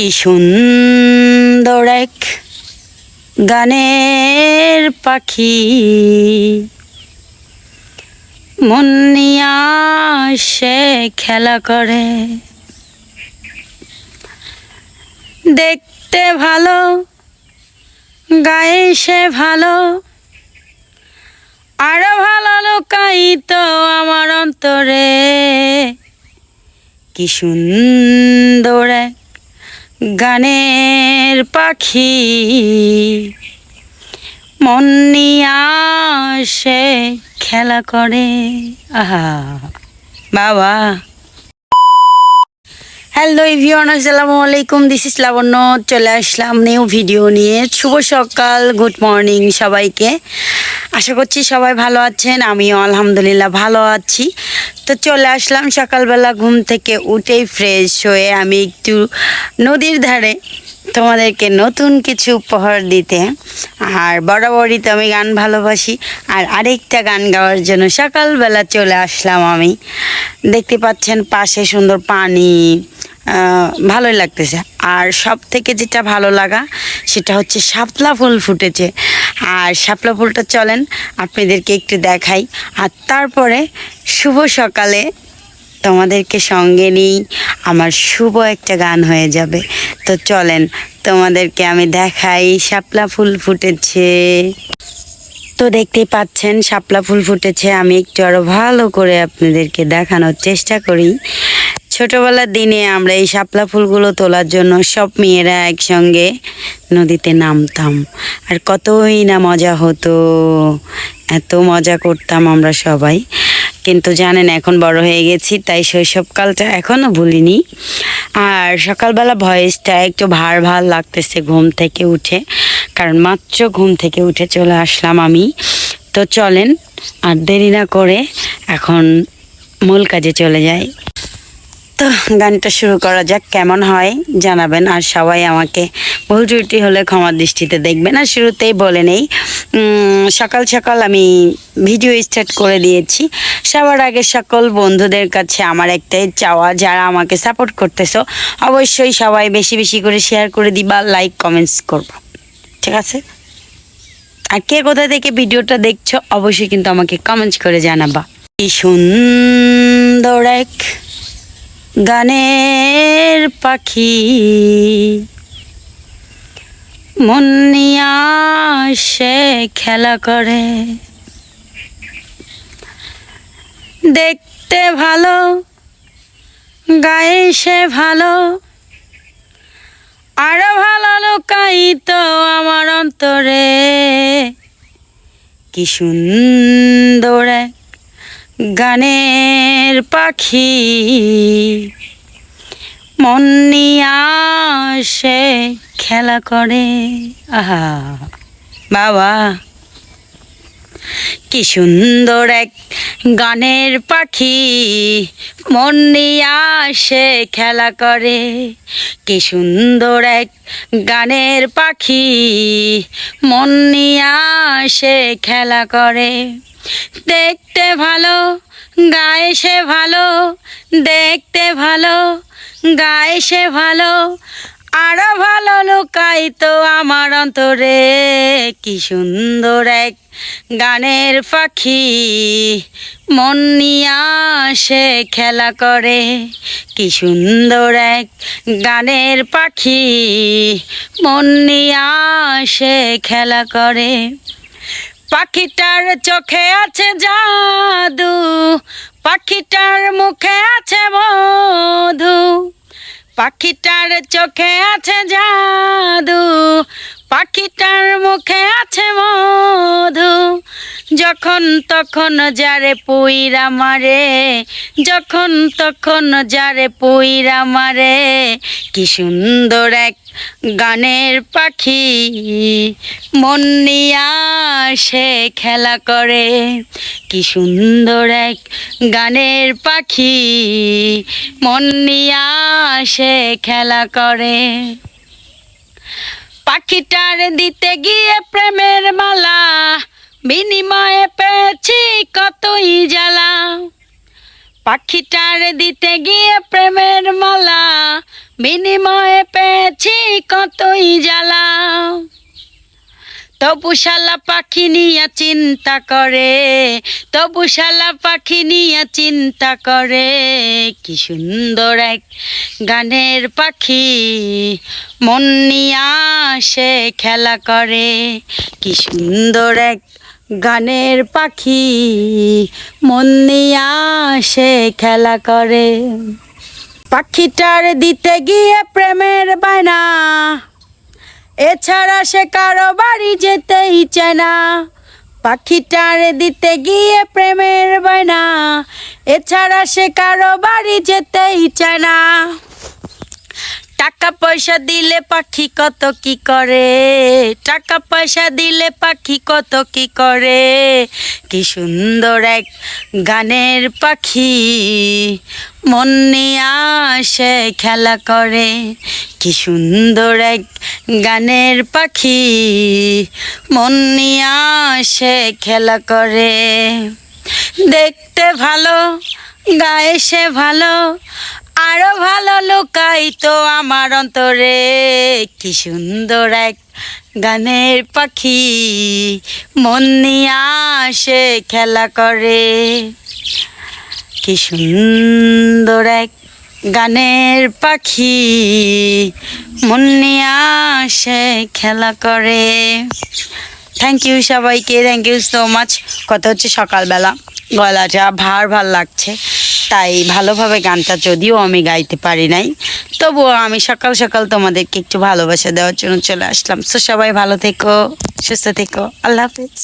কি সুন্দর এক গানের পাখি। মন সে খেলা করে। দেখতে ভালো, গায়ে সে ভালো। আরও ভালো লোকাই তো আমার অন্তরে। কি সুন্দর এক গানের পাখি। মন নিয়া সে খেলা করে। আহা, বাবা। হ্যালো ইভিওয়ান আসসালামু আলাইকুম। দিস ইস লাবণ্য চলে আসলাম নিউ ভিডিও নিয়ে। শুভ সকাল গুড মর্নিং সবাইকে। আশা করছি সবাই ভালো আছেন, আমিও আলহামদুলিল্লাহ ভালো আছি। তো চলে আসলাম সকালবেলা ঘুম থেকে উঠেই ফ্রেশ হয়ে আমি একটু নদীর ধারে তোমাদেরকে নতুন কিছু উপহার দিতে। আর বরাবরই তো আমি গান ভালোবাসি। আর আরেকটা গান গাওয়ার জন্য সকালবেলা চলে আসলাম আমি। দেখতে পাচ্ছেন পাশে সুন্দর পানি ভালোই লাগতেছে। আর সব থেকে যেটা ভালো লাগা, সেটা হচ্ছে শাপলা ফুল ফুটেছে। আর শাপলা ফুলটা চলেন, আপনাদেরকে একটু দেখাই। আর তারপরে শুভ সকালে তোমাদেরকে সঙ্গে নিই, আমার শুভ একটা গান হয়ে যাবে। তো চলেন, তোমাদেরকে আমি দেখাই শাপলা ফুল ফুটেছে। তো দেখতেই পাচ্ছেন, শাপলা ফুল ফুটেছে, আমি একটু আরও ভালো করে আপনাদেরকে দেখানোর চেষ্টা করি। ছোটবেলার দিনে আমরা এই শাপলা ফুলগুলো তোলার জন্য সব মেয়েরা একসঙ্গে নদীতে নামতাম। আর কতই না মজা হতো, এত মজা করতাম আমরা সবাই। কিন্তু জানেন, এখন বড় হয়ে গেছি, তাই শৈশবকালটা এখনও ভুলিনি। আর সকালবেলা ভয়েসটা একটু ভার ভার লাগতেছে ঘুম থেকে উঠে, কারণ মাত্র ঘুম থেকে উঠে চলে আসলাম আমি। তো চলেন, আর দেরি না করে এখন মূল কাজে চলে যাই। তো গানটা শুরু করা যাক, কেমন হয় জানাবেন। আর সবাই আমাকে ভুল ত্রুটি হলে ক্ষমার দৃষ্টিতে দেখবেন। আর শুরুতেই বলে নেই সকাল সকাল আমি ভিডিও স্টার্ট করে দিয়েছি। সবার আগে সকল বন্ধুদের কাছে আমার একটাই চাওয়া, যারা আমাকে সাপোর্ট করতেছো, অবশ্যই সবাই বেশি বেশি করে শেয়ার করে দিবা, লাইক, কমেন্টস করবা। ঠিক আছে? আর কে কোথা থেকে ভিডিওটা দেখছ, অবশ্যই কিন্তু আমাকে কমেন্টস করে জানাবা। কি সুন্দর এক গানের পাখি। মন সে খেলা করে। দেখতে ভালো, গায়ে সে ভালো। আরও ভালো লোকাই তো আমার অন্তরে। কি সুন্দর এক গানের পাখি। মন নিয়া খেলা করে। আহা, বাবা। কি সুন্দর এক গানের পাখি। মন নিয়া সে খেলা করে। কি সুন্দর এক গানের পাখি। মন নিয়া সে খেলা করে। দেখতে ভালো, গায়ে সে ভালো, দেখতে ভালো, গায়ে সে ভালো, আরও ভালো লোকাই তো আমার অন্তরে। কি সুন্দর এক গানের পাখি, মন নিয়া খেলা করে। কি সুন্দর এক গানের পাখি, মন নিয়া খেলা করে। পাখিটার চোখে আছে জাদু পাখিটার মুখে আছে মধু। পাখিটার চোখে আছে জাদু পাখিটার মুখে যখন তখন যারে পুইরা মারে, যখন তখন যারে পুইরা মারে, কি সুন্দর এক গানের পাখি। মন নিয়া খেলা করে, কি সুন্দর এক গানের পাখি। মন নিয়া সে খেলা করে। পাখিটার দিতে গিয়ে প্রেমের মালা বিনিময়ে পেয়েছি কতই জ্বালা। পাখিটার দিতে গিয়ে প্রেমের মালা, বিনিময়ে পেয়েছি কতই জ্বালা। তবুশালা পাখি নিয়ে চিন্তা করে তবুশালা পাখি নিয়ে চিন্তা করে, কি সুন্দর এক গানের পাখি মন নিয়ে সে খেলা করে, কি সুন্দর এক গানের পাখি, মন নিয়ে খেলা করে। পাখিটার দিতে গিয়ে প্রেমের বায়না, এছাড়া সে কারও বাড়ি যেতেই চায় না। পাখিটার দিতে গিয়ে প্রেমের বায়না, এছাড়া সে কারও বাড়ি যেতেই চায় না। টাকা পয়সা দিলে পাখি কত কি করে? টাকা পয়সা দিলে পাখি কত কি করে? কি সুন্দর এক গানের পাখি। মন নিয়ে আসে খেলা করে। কি সুন্দর এক গানের পাখি। মন নিয়ে আসে খেলা করে। দেখতে ভালো, গায়ে সে ভালো। আরও ভালো লোকাই তো আমার অন্তরে। কি সুন্দর এক গানের পাখি, মন নিয়ে আসে খেলা করে। কি সুন্দর এক গানের পাখি, মন নিয়ে আসে খেলা করে। থ্যাংক ইউ সবাইকে থ্যাংক ইউ সো মাচ কত হচ্ছে সকালবেলা। গলাটা ভার ভালো লাগছে। তাই ভালোভাবে গানটা যদিও আমি গাইতে পারি নাই, তবুও আমি সকাল সকাল তোমাদেরকে একটু ভালোবাসা দেওয়ার জন্য চলে আসলাম। তো সবাই ভালো থেকো, সুস্থ থেকো, আল্লাহ হাফেজ।